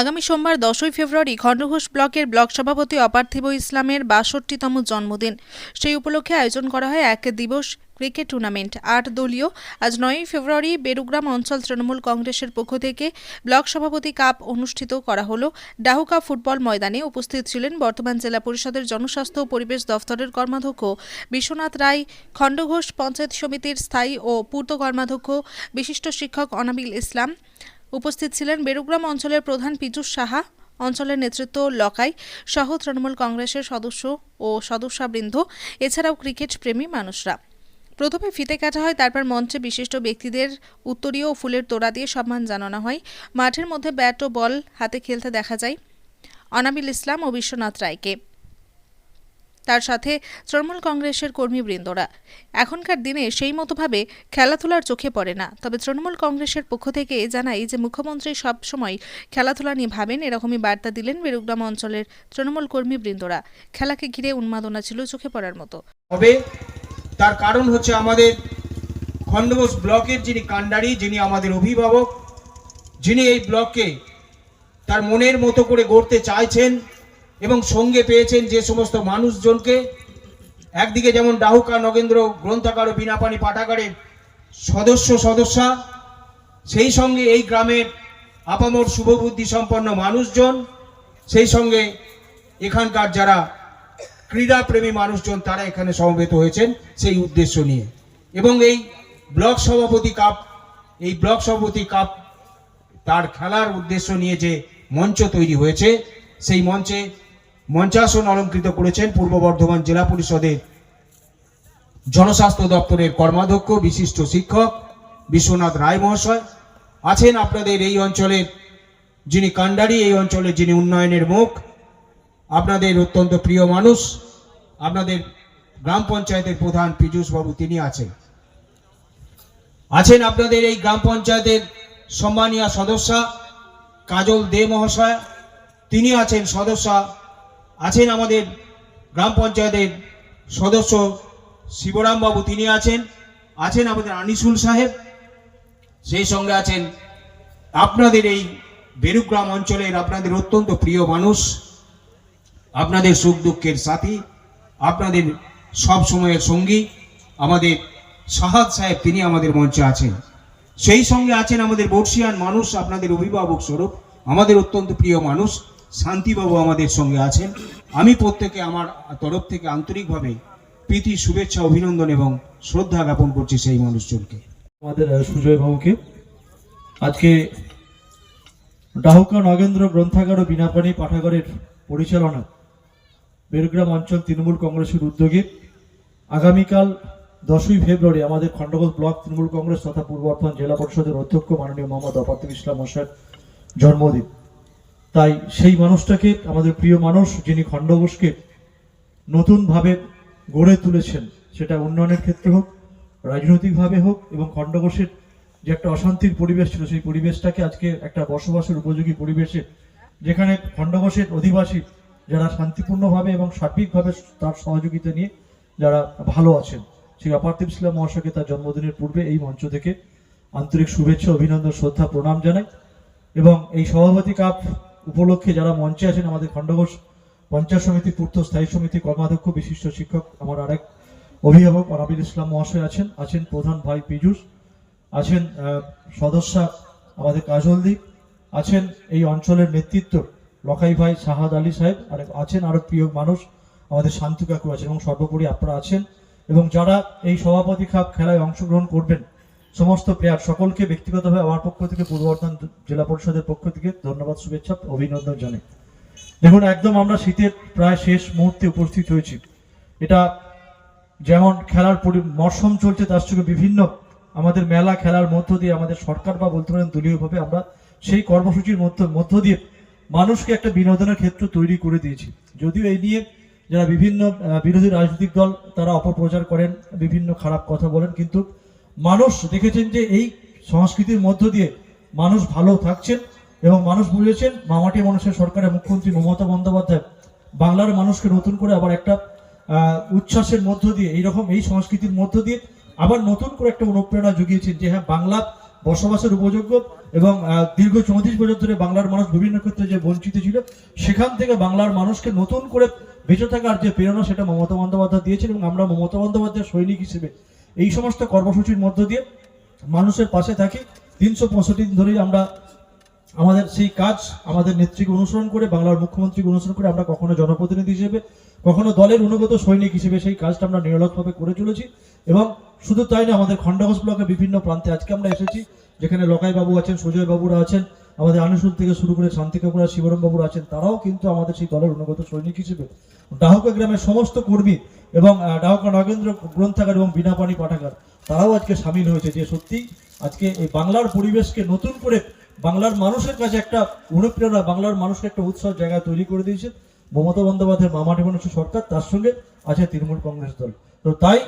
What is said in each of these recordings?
আগামী সোমবার দশই ফেব্রুয়ারি খণ্ডঘোষ ব্লকের ব্লক সভাপতি অপার্থিব ইসলামের বাষট্টিতম জন্মদিন। সেই উপলক্ষে আয়োজন করা হয় এক দিবস ক্রিকেট টুর্নামেন্ট। আট দলীয় আজ নয়ই ফেব্রুয়ারি বেরুগ্রাম অঞ্চল তৃণমূল কংগ্রেসের পক্ষ থেকে ব্লক সভাপতি কাপ অনুষ্ঠিত করা হল। ডাহুকা ফুটবল ময়দানে উপস্থিত ছিলেন বর্তমান জেলা পরিষদের জনস্বাস্থ্য ও পরিবেশ দফতরের কর্মাধ্যক্ষ বিশ্বনাথ রায়, খণ্ডঘোষ পঞ্চায়েত সমিতির স্থায়ী ও পূর্ত কর্মাধ্যক্ষ, বিশিষ্ট শিক্ষক অনাবিল ইসলাম উপস্থিত ছিলেন বেরুগ্রাম অঞ্চলের প্রধান পীযূষ সাহা, অঞ্চলের নেতৃত্ব লকাই সহ তৃণমূল কংগ্রেসের সদস্য ও সদস্যবৃন্দ, এছাড়াও ক্রিকেট প্রেমী মানুষরা। প্রথমে ফিতে কাটা হয়, তারপর মঞ্চে বিশিষ্ট ব্যক্তিদের উত্তরীয় ও ফুলের তোড়া দিয়ে সম্মান জানানো হয়। মাঠের মধ্যে ব্যাট ও বল হাতে খেলতে দেখা যায়। অনাবিল ইসলাম ও বিশ্বনাথ রায়কে। তার সাথে তৃণমূল কংগ্রেসের কর্মীবৃন্দরা। এখনকার দিনে সেই মতোভাবে খেলাধুলার চোখে পড়ে না। তবে তৃণমূল কংগ্রেসের পক্ষ থেকে জানাই যে মুখ্যমন্ত্রী সব সময় খেলাধুলা নিয়ে ভাবেন, এরকমই বার্তা দিলেন বেরুগ্রাম অঞ্চলের তৃণমূল কর্মীবৃন্দরা। খেলাকে ঘিরে উন্মাদনা ছিল চোখে পড়ার মতো। হবে তার কারণ হচ্ছে আমাদের খণ্ডঘোষ ব্লকের যিনি কাণ্ডারি, যিনি আমাদের অভিভাবক, যিনি এই ব্লককে তার মনের মতো করে গড়তে চাইছেন এবং সঙ্গে পেয়েছেন যে সমস্ত মানুষজনকে। একদিকে যেমন ডাহুকা, নগেন্দ্র গ্রন্থাগার ও বিনাপানি পাঠাগারের সদস্য, সদস্যা, সেই সঙ্গে এই গ্রামের আপামর শুভবুদ্ধি সম্পন্ন মানুষজন, সেই সঙ্গে এখানকার যারা ক্রীড়াপ্রেমী মানুষজন, তারা এখানে সমবেত হয়েছেন সেই উদ্দেশ্য নিয়ে। এবং এই ব্লক সভাপতি কাপ, এই ব্লক সভাপতি কাপ তার খেলার উদ্দেশ্য নিয়ে যে মঞ্চ তৈরি হয়েছে, সেই মঞ্চে মঞ্চাসন অলঙ্কৃত করেছেন পূর্ব বর্ধমান জেলা পরিষদের জনস্বাস্থ্য দপ্তরের কর্মাধ্যক্ষ, বিশিষ্ট শিক্ষক বিশ্বনাথ রায় মহাশয়। আছেন আপনাদের এই অঞ্চলের যিনি কাণ্ডারি এই অঞ্চলের যিনি উন্নয়নের মুখ। আপনাদের অত্যন্ত প্রিয় মানুষ, আপনাদের গ্রাম পঞ্চায়েতের প্রধান পীযূষ বাবু তিনি আছেন। আছেন আপনাদের এই গ্রাম পঞ্চায়েতের সম্মানীয় সদস্যা কাজল দে মহাশয়। তিনি আছেন সদস্যা আছেন আমাদের গ্রাম পঞ্চায়েতের সদস্য শিবরাম বাবু তিনি আছেন। আছেন আমাদের আনিসুল সাহেব। সেই সঙ্গে আছেন আপনাদের এই বেরুগ্রাম অঞ্চলের আপনাদের অত্যন্ত প্রিয় মানুষ, আপনাদের সুখ দুঃখের সাথী, আপনাদের সব সময়ের সঙ্গী, আমাদের সাহাদ সাহেব, তিনি আমাদের মঞ্চে আছেন। সেই সঙ্গে আছেন আমাদের বর্ষিয়ান মানুষ, আপনাদের অভিভাবক স্বরূপ, আমাদের অত্যন্ত প্রিয় মানুষ শান্তিবাবু আমাদের সঙ্গে আছেন। আমি প্রত্যেকে আমার তরফ থেকে আন্তরিকভাবে প্রীতি শুভেচ্ছা অভিনন্দন এবং শ্রদ্ধা জ্ঞাপন করছি সেই মানুষজনকে। আমাদের আহ, সুজয় বাবুকে। আজকে ডাহুকা নগেন্দ্র গ্রন্থাগার ও বিনাপানি পাঠাগারের পরিচালনা বেরগ্রাম অঞ্চল তৃণমূল কংগ্রেসের উদ্যোগে আগামীকাল দশই ফেব্রুয়ারি আমাদের খণ্ডঘোষ ব্লক তৃণমূল কংগ্রেস তথা পূর্ব বর্ধমান জেলা পরিষদের অধ্যক্ষ মাননীয় মোহাম্মদ অপার্থিব ইসলাম মশার জন্মদিন। তাই সেই মানুষটাকে আমাদের প্রিয় মানুষ যিনি খণ্ডঘোষকে নতুনভাবে গড়ে তুলেছেন, সেটা উন্নয়নের ক্ষেত্রে হোক, রাজনৈতিকভাবে হোক, এবং খণ্ডঘোষের যে একটা অশান্তির পরিবেশ ছিল, সেই পরিবেশটাকে আজকে একটা বসবাসের উপযোগী পরিবেশে, যেখানে খণ্ডঘোষের অধিবাসী যারা শান্তিপূর্ণভাবে এবং সার্বিকভাবে তার সহযোগিতা নিয়ে যারা ভালো আছেন, সেই অপার্থিব ইসলাম মহাশয়কে তার জন্মদিনের পূর্বে এই মঞ্চ থেকে আন্তরিক শুভেচ্ছা, অভিনন্দন, শ্রদ্ধা, প্রণাম জানাই। এবং এই সভাপতি কাপ উপলক্ষে যারা মঞ্চে আছেন, আমাদের খণ্ডঘোষ পঞ্চায়েত সমিতি, পূর্ত স্থায়ী সমিতি কর্মাধ্যক্ষ, বিশিষ্ট শিক্ষক, আমার আরেক অভিভাবক অনাবিল ইসলাম মহাশয় আছেন আছেন প্রধান ভাই পীযূষ, আছেন সদস্যা আমাদের কাজলদীপ, আছেন এই অঞ্চলের নেতৃত্ব লখাই ভাই শাহাদ আলী সাহেব, আর আছেন আরও প্রিয় মানুষ আমাদের শান্তু কাকু আছেন এবং সর্বোপরি আপনারা আছেন। এবং যারা এই সভাপতি খাপ খেলায় অংশগ্রহণ করবেন সমস্ত প্লেয়ার সকলকে ব্যক্তিগতভাবে আমার পক্ষ থেকে পূর্ব বর্ধমান জেলা পরিষদের পক্ষ থেকে ধন্যবাদ, শুভেচ্ছা, অভিনন্দন জানাই। দেখুন, একদম আমরা শীতের প্রায় শেষ মুহূর্তে উপস্থিত হয়েছি। এটা যেমন খেলার পরি- মরশুম চলছে, তার সঙ্গে বিভিন্ন আমাদের মেলা খেলার মধ্য দিয়ে আমাদের সরকার বা বলতে পারেন দলীয়ভাবে আমরা সেই কর্মসূচির মধ্য মধ্য দিয়ে মানুষকে একটা বিনোদনের ক্ষেত্র তৈরি করে দিয়েছি। যদিও এই নিয়ে যারা বিভিন্ন বিরোধী রাজনৈতিক দল, তারা অপপ্রচার করেন, বিভিন্ন খারাপ কথা বলেন, কিন্তু মানুষ দেখেছেন যে এই সংস্কৃতির মধ্য দিয়ে মানুষ ভালো থাকছেন এবং মানুষ বুঝেছেন মামাটি মানুষের সরকারের মুখ্যমন্ত্রী মমতা বন্দ্যোপাধ্যায় বাংলার মানুষকে নতুন করে আবার একটা উচ্ছ্বাসের মধ্য দিয়ে, এইরকম এই সংস্কৃতির মধ্য দিয়ে আবার নতুন করে একটা অনুপ্রেরণা জুগিয়েছেন যে হ্যাঁ বাংলা বসবাসের উপযোগ্য এবং দীর্ঘ চৌত্রিশ বছর ধরে বাংলার মানুষ বিভিন্ন ক্ষেত্রে যে বঞ্চিত ছিল, সেখান থেকে বাংলার মানুষকে নতুন করে বেঁচে থাকার যে প্রেরণা সেটা মমতা বন্দ্যোপাধ্যায় দিয়েছেন এবং আমরা মমতা বন্দ্যোপাধ্যায়ের সৈনিক হিসেবে এই সমস্ত কর্মসূচির মধ্য দিয়ে মানুষের পাশে থাকি। তিনশো পঁয়ষট্টি দিন ধরেই আমরা আমাদের সেই কাজ, আমাদের নেত্রীকে অনুসরণ করে, বাংলার মুখ্যমন্ত্রীকে অনুসরণ করে আমরা কখনো জনপ্রতিনিধি হিসেবে, কখনো দলের অনুগত সৈনিক হিসেবে সেই কাজটা আমরা নিরলসভাবে করে চলেছি। এবং শুধু তাই না, আমাদের খণ্ডঘোষ ব্লকের বিভিন্ন প্রান্তে আজকে আমরা এসেছি, যেখানে লকাই বাবু আছেন বাবুরা আছেন, আমাদের আনুসুল থেকে শুরু করে শান্তি কাপুরা শিবরম বাবুরা আছেন, তারাও কিন্তু আমাদের সেই দলের অনুগত সৈনিক হিসেবে। ডাহুকা গ্রামের সমস্ত কর্মী এবং ডাহুকা নগেন্দ্র গ্রন্থাগার এবং বিনাপানি পাঠাগার, তারাও আজকে সামিল হয়েছে। যে সত্যি আজকে এই বাংলার পরিবেশকে নতুন করে বাংলার মানুষের কাছে একটা অনুপ্রেরণা, বাংলার মানুষকে একটা উৎসব জায়গা তৈরি করে দিয়েছে। মমতা বন্দ্যোপাধ্যায়ের মামাটি মানুষের সরকার, তার সঙ্গে আছে তৃণমূল কংগ্রেস দল। তো তাই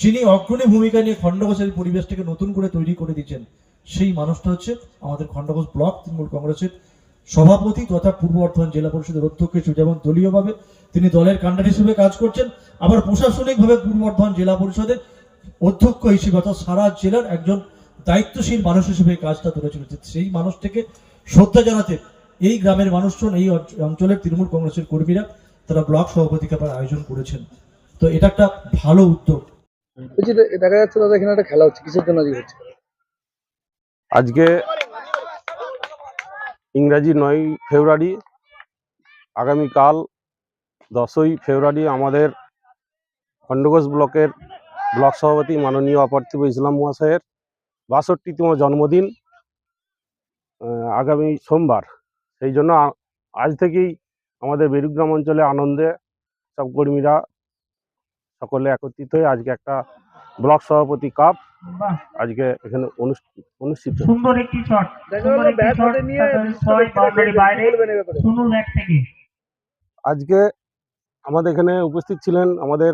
যিনি অগ্রণী ভূমিকা নিয়ে খণ্ডঘোষের পরিবেশটাকে নতুন করে তৈরি করে দিচ্ছেন, সেই মানুষটা হচ্ছে আমাদের খণ্ডঘোষ ব্লক তৃণমূল কংগ্রেসের সভাপতি তথা পূর্ব বর্ধমান জেলা পরিষদের অধ্যক্ষ হিসেবে যেমন দলীয়ভাবে তিনি দলের কাণ্ডার হিসেবে কাজ করছেন আবার প্রশাসনিকভাবে পূর্ব বর্ধমান জেলা পরিষদের অধ্যক্ষ হিসেবে অর্থাৎ সারা জেলার একজন দায়িত্বশীল মানুষ হিসেবে এই কাজটা তুলে চলেছে সেই মানুষটিকে শ্রদ্ধা জানাতে এই গ্রামের মানুষজন এই অঞ্চলের তৃণমূল কংগ্রেসের কর্মীরা তারা ব্লক সভাপতি ক্যাম্পের আয়োজন করেছেন। তো এটা একটা ভালো উদ্যোগ। দেখা যাচ্ছে দাদা এখানে একটা খেলা হচ্ছে কিসের জন্য আজকে ইংরাজি নয় ফেব্রুয়ারি, আগামীকাল দশই ফেব্রুয়ারি আমাদের খণ্ডঘোষ ব্লকের ব্লক সভাপতি মাননীয় অপার্থিব ইসলাম মহাশয়ের বাষট্টিতম জন্মদিন আগামী সোমবার। সেই জন্য আজ থেকেই আমাদের বেরুগ্রাম অঞ্চলে আনন্দে সব কর্মীরা সকলে একত্রিত হয়ে আজকে একটা ব্লক সভাপতি কাপ আজকে এখানে অনুষ্ঠিত অনুষ্ঠিত। সুন্দর একটি শট সুন্দর একটি শট নিয়ে ছয় বাউন্ডারি বাইরে বলবেন এই ব্যাপারে? সুনুর ব্যাট থেকে। আজকে আমাদের এখানে উপস্থিত ছিলেন আমাদের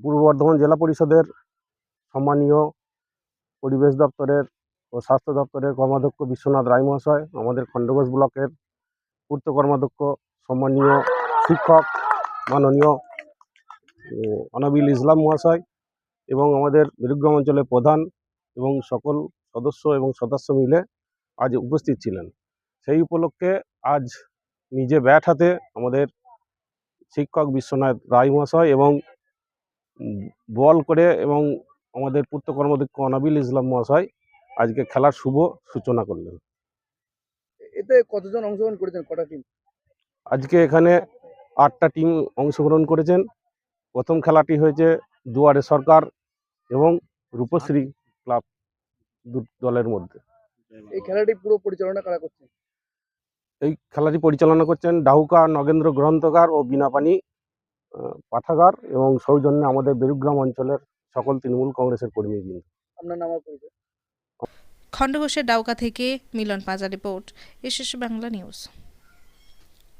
পূর্ব বর্ধমান জেলা পরিষদের সম্মানীয় পরিবেশ দপ্তরের ও স্বাস্থ্য দপ্তরের কর্মাধ্যক্ষ বিশ্বনাথ রায় মহাশয় আমাদের খণ্ডঘোষ ব্লকের পূর্ত কর্মাধ্যক্ষ সম্মানীয় শিক্ষক মাননীয় অনাবিল ইসলাম মহাশয় এবং আমাদের বীরগ্রাম অঞ্চলের প্রধান এবং সকল সদস্য এবং সদস্য মিলে আজ উপস্থিত ছিলেন। সেই উপলক্ষে আজ নিজে ব্যাট হাতে আমাদের শিক্ষক বিশ্বনাথ রায় মহাশয় এবং বল করে এবং আমাদের পূর্ত কর্মদক্ষ অনাবিল ইসলাম মহাশয় আজকে খেলার শুভ সূচনা করলেন। এতে কতজন অংশগ্রহণ করেছেন? কটা টিম আজকে এখানে আটটা টিম অংশগ্রহণ করেছেন। প্রথম খেলাটি হয়েছে দুয়ারে সরকার এবং রূপশ্রী ক্লাব দু দলের মধ্যে। এই খেলাটি পুরো পরিচালনা কারা করছেন? এই খেলাটি পরিচালনা করছেন ডাহুকা নগেন্দ্র গ্রন্থকার ও বিনাপানি পাঠাগার এবং সৌজন্যে আমাদের বেরুগ্রাম অঞ্চলের সকল তৃণমূল কংগ্রেসের কর্মীবৃন্দ আপনার নাম খণ্ডঘোষের ডাউকা থেকে Milan Paja report SS Bangla news.